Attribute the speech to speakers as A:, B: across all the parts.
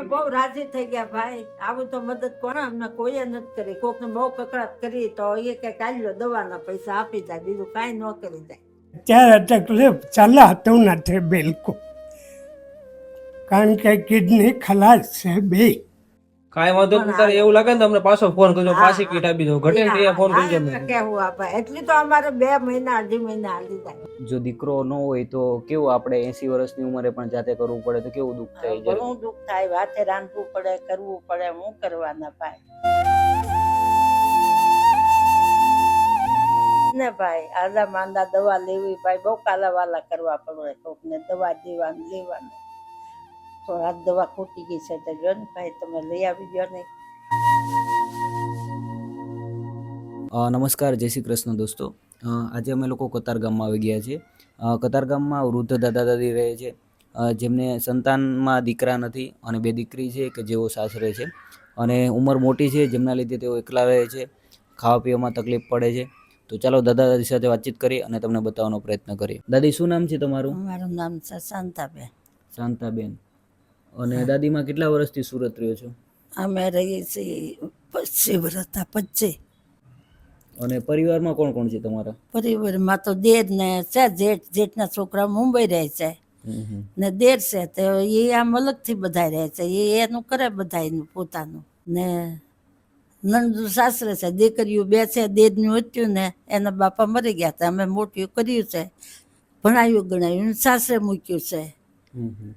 A: અમે બહુ રાજી થઈ ગયા ભાઈ. આવું તો મદદ કોને અમને કોઈએ નથી કરી. કોકને બહુ કકડાટ કરી તો એ કે કાઢ્યો દવાના પૈસા આપી જાય, બીજું કાંઈ ન કરી જાય.
B: ત્યારે તકલીફ ચલાતું નથી બિલકુલ. કારણ કે કિડની ખલાસ છે બે
C: કાંઈ વાંધો નહીં તારે એવું લાગે ને તમને પાછો ફોન કરજો પાછી કીટ આપી દો. ઘટે ને ત્યાં ફોન કરજો મને
A: કેવું આ એટલી તો અમારે બે મહિના અઢી મહિના હાલી જાય.
D: જો દીકરો ન હોય તો કેવું આપણે એસી વર્ષની ઉંમરે પણ જાતે કરવું પડે તો કેવું દુઃખ થાય
A: ઘણું દુઃખ થાય વાતે રાંધવું પડે કરવું પડે હું કરવાના ભાઈ? ને ભાઈ આદા માંદા દવા લેવી ભાઈ બહુ કાલાવાલા કરવા પડે કોકને દવા દેવાની લેવાનું. તો આ દવા ખૂટી ગઈ છે તો જો ને ભાઈ તમે લઈ આવી ગયો ને.
D: નમસ્કાર જય શ્રી કૃષ્ણ દોસ્તો. આજે અમે લોકો કતાર ગામમાં આવી ગયા છીએ. કતાર ગામમાં વૃદ્ધ દાદા દાદી રહે છે. જેમને સંતાનમાં દીકરા નથી અને બે દીકરી છે કે જેઓ સાસરે છે. અને ઉંમર મોટી છે જેમના લીધે તેઓ એકલા રહે છે. ખાવા પીવામાં તકલીફ પડે છે. તો ચાલો દાદા દાદી સાથે વાતચીત કરીએ અને તમને બતાવવાનો પ્રયત્ન કરીએ. દાદી શું નામ છે તમારું?
A: મારું નામ છે શાંતાબેન.
D: શાંતાબેન. અને દાદીમાં કેટલા વર્ષથી સુરત રહ્યો છો?
A: અમે રહીએ છીએ પચીસ વર્ષ પચીસ
D: અને પરિવારમાં કોણ કોણ છે તમારા?
A: પરિવારમાં તો દેર ને છે જેઠ જેઠના છોકરા મુંબઈ રહે છે. ને દેર છે તો એ આમ અલગથી બધા રહે છે. એ એનું કરે બધા એનું પોતાનું. ને નંદુ સાસરે છે દીકરીઓ બે છે દેદનું હતું ને એના બાપા મરી ગયા હતા. અમે મોટું કર્યું છે. ભણાયું ગણાયું સાસરે મૂક્યું છે.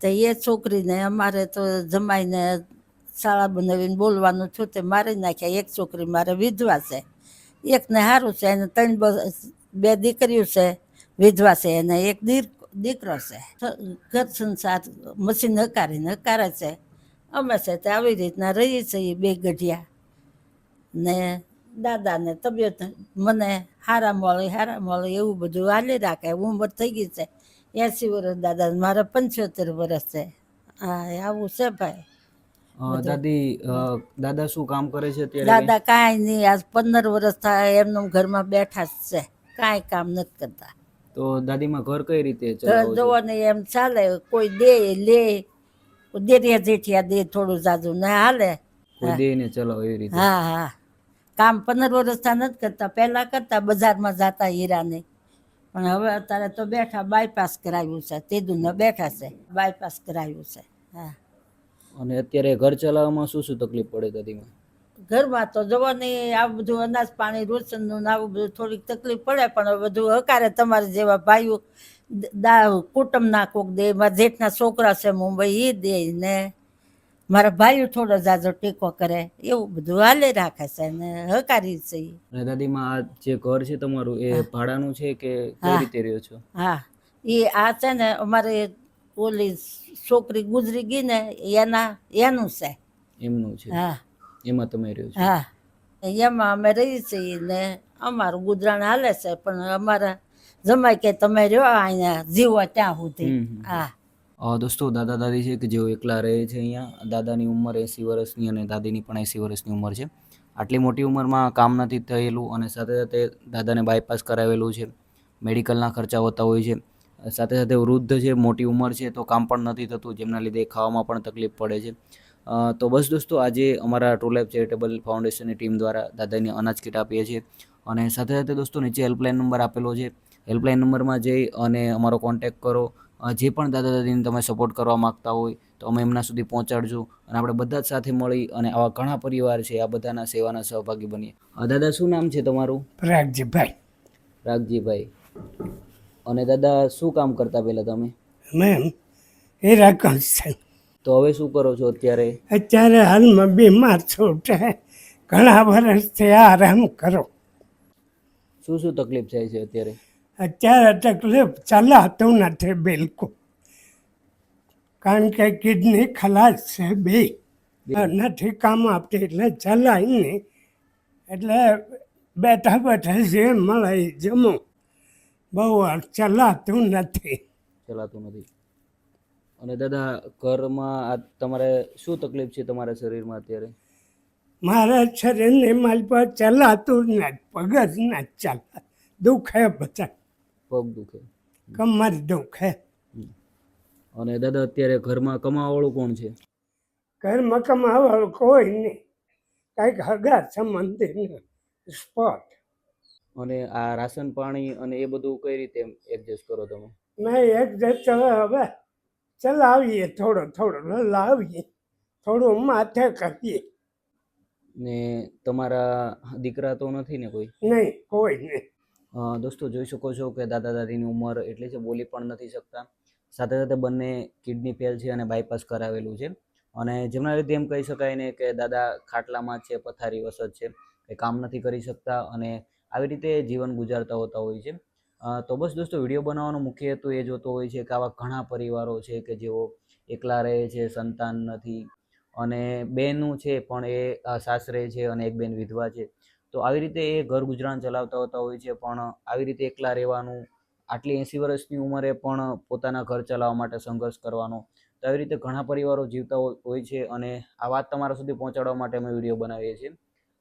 A: તો એ છોકરીને અમારે તો જમાઈને શાળા બનાવીને બોલવાનું છું તે મારી નાખ્યા. એક છોકરી મારે વિધવા છે. એકને સારું છે એને ત્રણ બે દીકરીઓ છે, વિધવા છે એને એક દીક દીકરો છે. ઘર સંસાર મશીન હકારીને હકારે છે. અમે છે તે આવી રીતના રહીએ છીએ બે ગઢિયા. ને દાદાને તબિયત મને હારા મળે હારા મળે એવું બધું હાલી રાખે. ઉંમર થઈ ગઈ છે. એસી વર્ષ દાદા મારે પંચોતેર વર્ષ છે. હા આવું છે ભાઈ.
D: દાદી દાદા શું કામ કરે છે અત્યારે?
A: દાદા કાંઈ નહીં આજ પંદર વર્ષ થાય એમનું ઘરમાં બેઠા જ છે. કાંઈ કામ નથી કરતા.
D: તો દાદીમાં ઘર કઈ રીતે
A: જોવો ને એમ ચાલે કોઈ દે લે દેરિયા જેઠિયા દે થોડું જાજુ ને હાલે.
D: કોઈ દે ને ચલાવો એવી રીતે?
A: હા હા. કામ પંદર વર્ષથી નથી કરતા. પહેલા કરતા બજારમાં જતા હીરાને. પણ હવે અત્યારે તો બેઠા બાયપાસ કરાવ્યું છે. તેદું બેઠા છે. બાયપાસ કરાવ્યું છે. હા.
D: અને અત્યારે ઘર ચલાવવામાં શું શું તકલીફ પડે દાદીમાં
A: ઘરમાં તો જવાની નહીં આ બધું અનાજ પાણી રોશનનું ને આવું બધું થોડીક તકલીફ પડે પણ બધું હકારે તમારે જેવા ભાઈઓ કુટુંબના કોક દે મારા જેઠના છોકરા છે મુંબઈ એ દે ને. મારા ભાઈઓ થોડો જાજો ટેકો કરે એવું બધું હાલે રાખે છે ને હકારી છે.
D: અને દાદીમાં આ જે ઘર છે તમારું એ ભાડાનું છે કે કઈ રીતે રહ્યો છો?
A: હા. એ આ છે ને અમારે ઓલી છોકરી ગુજરી ગઈ ને એના એનું છે.
D: એમનું છે.
A: હા.
D: એમાં તમે રહ્યો છો?
A: હા. એમાં અમે રહી છીએ ને અમારું ગુજરાન હાલે છે પણ અમારા જમાય કે તમે રહ્યો અહીંયા જીવો ત્યાં સુધી. હા.
D: દોસ્તો, દાદા દાદી છે કે જેઓ એકલા રહે છે અહીંયા? દાદાની ઉંમર એંસી વર્ષની અને દાદીની પણ એંસી વર્ષની ઉંમર છે. આટલી મોટી ઉંમરમાં કામ નથી થયેલું અને સાથે સાથે દાદાને બાયપાસ કરાવેલું છે. મેડિકલના ખર્ચા હોતા હોય છે. સાથે સાથે વૃદ્ધ છે, મોટી ઉંમર છે, તો કામ પણ નથી થતું, જેમના લીધે ખાવામાં પણ તકલીફ પડે છે. તો બસ દોસ્તો, આજે અમારા ટ્રુ લાઈફ ચેરિટેબલ ફાઉન્ડેશનની ટીમ દ્વારા દાદાને અનાજ કીટ આપીએ છીએ. અને સાથે સાથે દોસ્તો, નીચે હેલ્પલાઇન નંબર આપેલો છે. હેલ્પલાઇન નંબરમાં જઈ અને અમારો કોન્ટેક્ટ કરો. જે પણ દાદા દાદીને તમે સપોર્ટ કરવા માગતા હોય તો અમે એમના સુધી પહોંચાડજો. અને આપણે બધા જ સાથે મળી અને આવા ઘણા પરિવાર છે આ બધાના સેવાના સહભાગી બનીએ. દાદા શું નામ છે તમારું?
B: પ્રાગજીભાઈ
D: રાગજીભાઈ. અને દાદા શું કામ કરતા પહેલાં તમે?
B: મેમ એ છે.
D: તો હવે શું કરો છો અત્યારે?
B: અત્યારે હાલમાં બીમાર છૂટે ઘણા વર્ષથી આરામ કરો.
D: શું શું તકલીફ થાય છે અત્યારે?
B: અત્યારે તકલીફ ચલાતું નથી બિલકુલ. કારણ કે કિડની ખલાસ છે બે. નથી કામ આપતી એટલે ચલાય નહીં. એટલે બેઠા બેઠા જે મળે જમો. બહુ ચલાતું નથી.
D: ચલાતું નથી. અને દાદા ઘરમાં આ તમારે શું તકલીફ છે તમારા શરીરમાં અત્યારે?
B: મારા શરીરને મારી પર ચલાતું નથી પગ જ નથી ચાલતા. દુખે બધા.
D: પગ દુખે.
B: કમર દુખે
D: અને દાદા અત્યારે ઘરમાં કમાવાળું કોણ છે?
B: ઘરમાં કમાવાળું વાળું કોઈ નહીં. કાંઈક હગા સંબંધી સ્પોટ
D: અને આ રાશન પાણી અને એ બધું કઈ રીતે એડજસ્ટ કરો તમે?
B: મેં એડજસ્ટ હવે ચલાવીએ થોડો થોડો લાવીએ થોડું માથે કરીએ.
D: ને તમારા દીકરા તો નથી ને કોઈ?
B: નહીં કોઈ નહીં.
D: દોસ્તો જોઈ શકો છો કે દાદા દાદીની ઉંમર એટલી છે, બોલી પણ નથી શકતા. સાથે સાથે બંને કિડની ફેલ છે અને બાયપાસ કરાવેલું છે. અને જેમના લીધે એમ કહી શકાય ને કે દાદા ખાટલામાં છે, પથારી વસત છે એ કામ નથી કરી શકતા અને આવી રીતે જીવન ગુજારતા હોતા હોય છે. તો બસ દોસ્તો વીડિયો બનાવવાનો મુખ્ય હેતુ એ જોતો હોય છે કે આવા ઘણા પરિવારો છે કે જેઓ એકલા રહે છે, સંતાન નથી. અને બેનું છે પણ એ સાસરે છે અને એક બેન વિધવા છે. તો આવી રીતે એ ઘર ગુજરાન ચલાવતા હોતા હોય છે પણ આવી રીતે એકલા રહેવાનું આટલી એંસી વર્ષની ઉંમરે પણ પોતાના ઘર ચલાવવા માટે સંઘર્ષ કરવાનો તો આવી રીતે ઘણા પરિવારો જીવતા હોય છે અને આ વાત તમારા સુધી પહોંચાડવા માટે અમે વીડિયો બનાવીએ છીએ.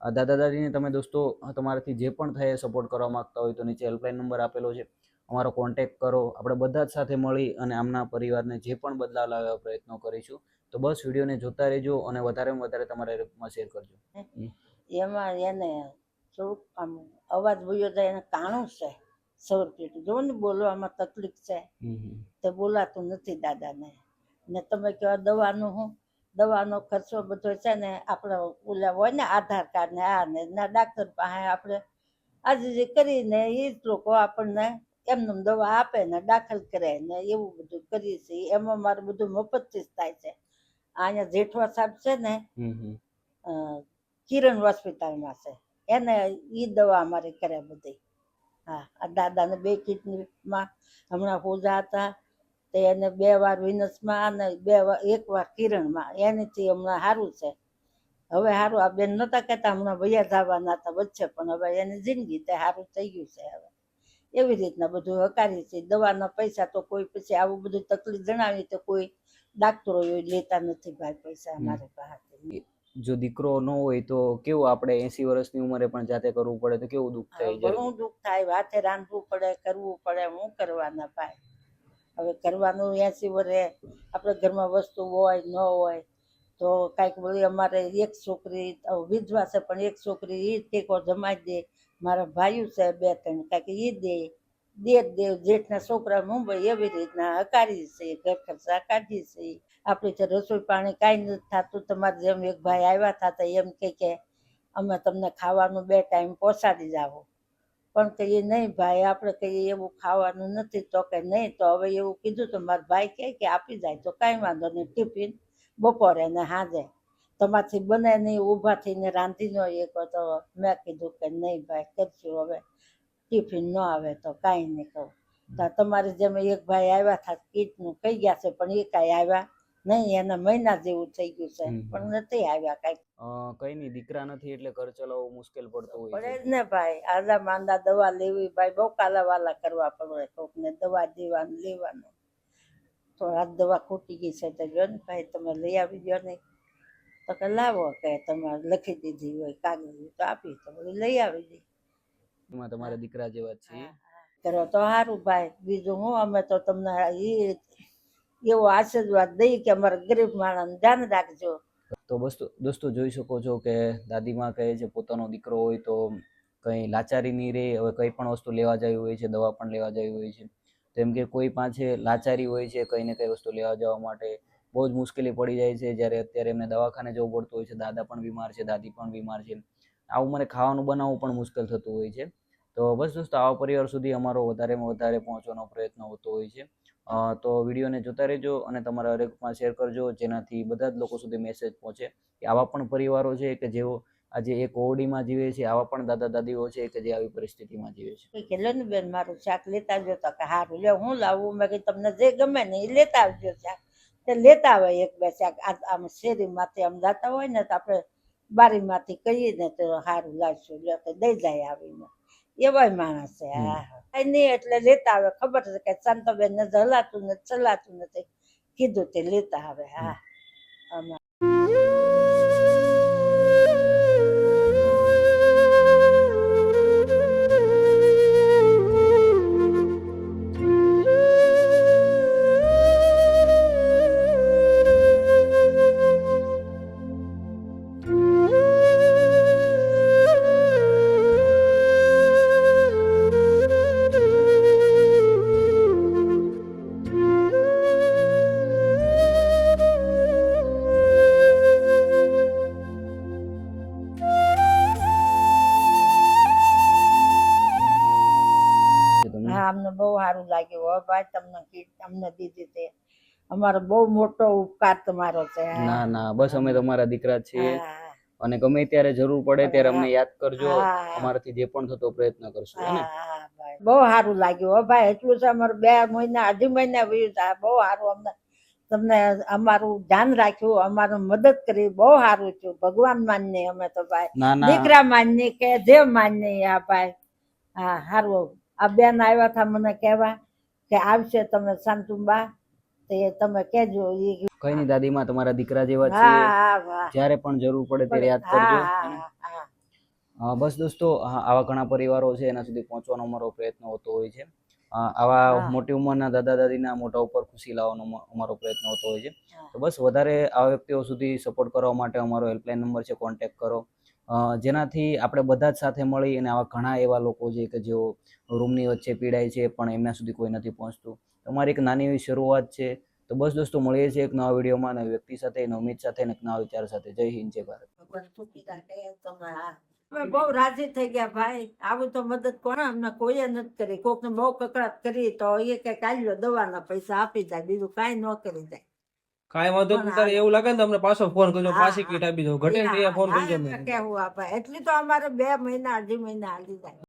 D: દાદા દાદીને તમે દોસ્તો તમારાથી જે પણ થાય સપોર્ટ કરવા માગતા હોય તો નીચે હેલ્પલાઇન નંબર આપેલો છે. અમારો કોન્ટેક્ટ કરો. આપણે બધા જ સાથે મળી અને આમના પરિવારને જે પણ બદલાવ લાવવા પ્રયત્નો કરીશું. તો બસ વિડીયોને જોતા રહેજો અને વધારેમાં વધારે તમારા માં શેર કરજો.
A: એમાં એને થોડુંક આમ અવાજ વયો જાય એને કાણું છે સૌર પેટું જો ને બોલવામાં તકલીફ છે તે બોલાતું નથી દાદાને. ને તમે કહો દવાનું હું દવાનો ખર્ચો બધો છે ને આપણે ઓલા હોય ને આધાર કાર્ડ ને આ ને ના ડાક્ટર પાસે આપણે આજે કરીને એ જ લોકો આપણને એમને દવા આપે ને દાખલ કરે ને એવું બધું કરીએ છીએ. એમાં મારું બધું મફતથી જ થાય છે. અહીંયા જેઠવા સાહેબ છે ને કિરણ હોસ્પિટલમાં છે. એને એ દવા અમારે કરે બધી. હા, આ દાદાને બે કિડનીમાં હમણાં પૂજા હતા. તે એને બે વાર વિનસમાં અને બે વાર, એક વાર કિરણમાં. એનીથી હમણાં સારું છે. હવે સારું આ બેન નહોતા કહેતા હમણાં ભૈયા જવાના હતા વચ્ચે, પણ હવે એની જિંદગી તે સારું થઈ ગયું છે હવે. એવી રીતના બધું હકારી છે. દવાના પૈસા તો કોઈ પછી આવું બધું તકલીફ જણાવી તો કોઈ ડાક્ટરો લેતા નથી ભાઈ પૈસા અમારે પાસે
D: જો દીકરો ન હોય તો કેવું આપણે એસી વર્ષની ઉંમરે પણ જાતે કરવું પડે તો કેવું દુઃખ થાય
A: ઘણું દુઃખ થાય વાતે રાંધવું પડે કરવું પડે હું કરવાના ભાઈ? હવે કરવાનું એસી વર્ષે આપણે ઘરમાં વસ્તુ હોય ન હોય તો કાંઈક બોલી અમારે એક છોકરી વિધવા છે પણ એક છોકરી એ ટેકો જમાઈ દે. મારા ભાઈઓ છે બે ત્રણ કાંઈક એ દે. દેર દેવ જેઠના છોકરા મુંબઈ એવી રીતના હકારી છે ઘર ખર્ચા કાઢી છે. આપણે રસોઈ પાણી કાંઈ નથી થતું. તમારે જેમ એક ભાઈ આવ્યા હતા તો એમ કહે કે અમે તમને ખાવાનું બે ટાઈમ પહોંચાડી જાઓ. પણ કહીએ, નહીં ભાઈ, આપણે કહીએ એવું ખાવાનું નથી. તો કે, નહીં, તો હવે એવું કીધું તો મારા ભાઈ કહે કે આપી જાય. તો કાંઈ વાંધો નહીં, ટિફિન બપોરે ને સાંજે તમારથી બને નહીં, ઊભા થઈને રાંધી ન એક તો મેં કીધું કે, નહીં ભાઈ, કરશું હવે. ટિફિન ન આવે તો કાંઈ નહીં કહું. તમારે જેમ એક ભાઈ આવ્યા હતા, કીટનું કહી ગયા છે, પણ એ કાંઈ આવ્યા નહીં એના મહિના જેવું થઈ ગયું છે. પણ નથી આવ્યા કઈ.
D: કઈ નહીં દીકરા નથી એટલે ઘર ચલાવવું મુશ્કેલ પડતું હોય
A: પડે જ ને ભાઈ આદા માંદા દવા લેવી ભાઈ બહુ કાલા વાલા કરવા પડે કોકને દવા દેવાનું લેવાનું. તો આ દવા ખૂટી ગઈ છે તો જો ને ભાઈ તમે લઈ આવી ગયો ને. તો કે લાવો કે તમે લખી દીધી હોય કાગળ તો આપી તો લઈ આવી દે.
D: એમાં તમારા દીકરા જેવા છે
A: કરો તો સારું ભાઈ બીજું હું અમે તો તમને એ એવો આશીર્વાદ દઈ કે અમારા ગરીબ માણસ ધ્યાન રાખજો.
D: તો બસ દોસ્તો, જોઈ શકો છો કે દાદીમાં કહે છે, પોતાનો દીકરો હોય તો કંઈ લાચારી નહીં રહે. હવે કંઈ પણ વસ્તુ લેવા જવી હોય છે, દવા પણ લેવા જવી હોય છે. તેમ કે કોઈ પાસે લાચારી હોય છે, કંઈ ને કંઈ વસ્તુ લેવા જવા માટે બહુ જ મુશ્કેલી પડી જાય છે. જ્યારે અત્યારે એમને દવાખાને જવું પડતું હોય છે, દાદા પણ બીમાર છે, દાદી પણ બીમાર છે. આવું મને ખાવાનું બનાવવું પણ મુશ્કેલ થતું હોય છે. તો બસ દોસ્તો, આવા પરિવાર સુધી અમારો વધારેમાં વધારે પહોંચવાનો પ્રયત્ન હોતો હોય છે. તો વિડીયોને જોતા રહેજો અને તમારા હરેકમાં શેર કરજો, જેનાથી બધા જ લોકો સુધી મેસેજ પહોંચે કે આવા પણ પરિવારો છે કે જેઓ આજે એક ઓરડીમાં જીવે છે, આવા પણ દાદા દાદીઓ છે કે જે આવી પરિસ્થિતિમાં જીવે છે.
A: કે, લો બેન, મારું શાક લેતા આવજો. તો કે સારું લે હું લાવું? મેં કે તમને જે ગમે ને એ લેતા આવજો શાક. તે લેતા આવે એક બે શાક. આમ શેરીમાંથી આમ જતા હોય ને તો આપણે બારીમાંથી કહીએ ને તો સારું લાવશું લે તો દઈ જાય આવીને. એવાય માણસ છે હા કઈ નહીં એટલે લેતા આવે. ખબર છે કે બેન ને હલાતું નથી ચલાતું નથી કીધું તે લેતા આવે હા. આમાં તમને અમને દીધી તે. અમારો બહુ મોટો ઉપકાર તમારો છે
D: ના ના બસ અમે તમારા દીકરા છીએ. અને ગમે ત્યારે જરૂર પડે ત્યારે અમને યાદ કરજો. અમારાથી જે પણ થતો પ્રયત્ન કરશું હે ને?
A: હા, હા, ભાઈ. બહુ સારું લાગ્યું હો ભાઈ. એટલું છે અમારે બે મહિના અઢી મહિના વયું થાય બહુ સારું અમને તમને અમારું ધ્યાન રાખ્યું અમારું મદદ કરી. બહુ સારું થયું. ભગવાન માન્ય અમે તો ભાઈ. દીકરા માન્ય કે દેવ માન્ય આ ભાઈ. હા સારું. આ બેન આવ્યા હતા મને કહેવા કે આવશે તમે શાંતુબા તે તમે કહેજો એ
D: કઈ નહીં દાદીમાં તમારા દીકરા જેવા
A: હા
D: જ્યારે પણ જરૂર પડે ત્યારે યાદ કરજો. બસ દોસ્તો આવા ઘણા પરિવારો છે એના સુધી પહોંચવાનો અમારો પ્રયત્ન હોતો હોય છે. આવા મોટી ઉંમરના દાદા દાદીના મોટા ઉપર ખુશી લાવવાનો અમારો પ્રયત્ન હોતો હોય છે. તો બસ વધારે આ વ્યક્તિઓ સુધી સપોર્ટ કરવા માટે અમારો હેલ્પલાઇન નંબર છે કોન્ટેક્ટ કરો. જેનાથી આપણે બધા જ સાથે મળી અને આવા ઘણા એવા લોકો છે કે જેઓ રૂમની વચ્ચે પીડાય છે, પણ એમના સુધી કોઈ નથી પહોંચતું. તમારી એક નાની એવી શરૂઆત છે. તો બસ દોસ્તો, મળીએ છીએ એક નવા વિડીયોમાં નવી વ્યક્તિ સાથે નવી ઉમેદ સાથે એક નવા વિચાર સાથે. જય હિન્દ, જય ભારત.
A: બહુ રાજી થઈ ગયા ભાઈ. આવું તો મદદ કોણ અમને કોઈએ નથી કરી. કોકને બહુ કકડાટ કરી તો એ કે કાઢ્યો દવાના પૈસા આપી જાય, બીજું કાંઈ ન કરી જાય.
C: કાંઈ વાંધો નહીં તારે એવું લાગે ને તો અમને પાછો ફોન કરજો પાછી કીટ આપી દો ઘટે ને ફોન કરજો
A: કેવું આપે. એટલી તો અમારે બે મહિના અઢી મહિના હાલી જાય.